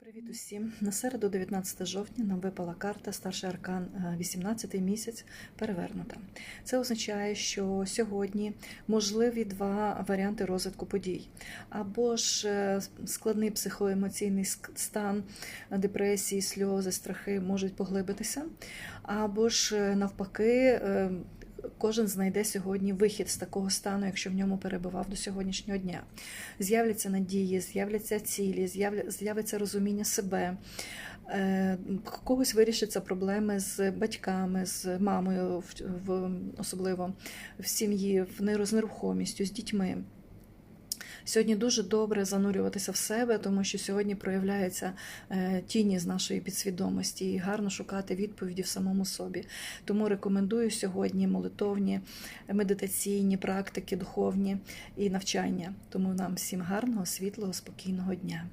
Привіт усім! На середу, 19 жовтня, нам випала карта Старший аркан 18 місяць перевернута. Це означає, що сьогодні можливі два варіанти розвитку подій. Або ж е, складний психоемоційний стан, депресії, сльози, страхи можуть поглибитися, або ж е, навпаки. Кожен знайде сьогодні вихід з такого стану, якщо в ньому перебував до сьогоднішнього дня. З'являться надії, з'являться цілі, з'явиться розуміння себе. Е, Когось вирішаться проблеми з батьками, з мамою, особливо в сім'ї, з нерухомістю, з дітьми. Сьогодні дуже добре занурюватися в себе, тому що сьогодні проявляються е, тіні з нашої підсвідомості і гарно шукати відповіді в самому собі. Тому рекомендую сьогодні молитовні, медитаційні практики, духовні і навчання. Тому нам всім гарного, світлого, спокійного дня.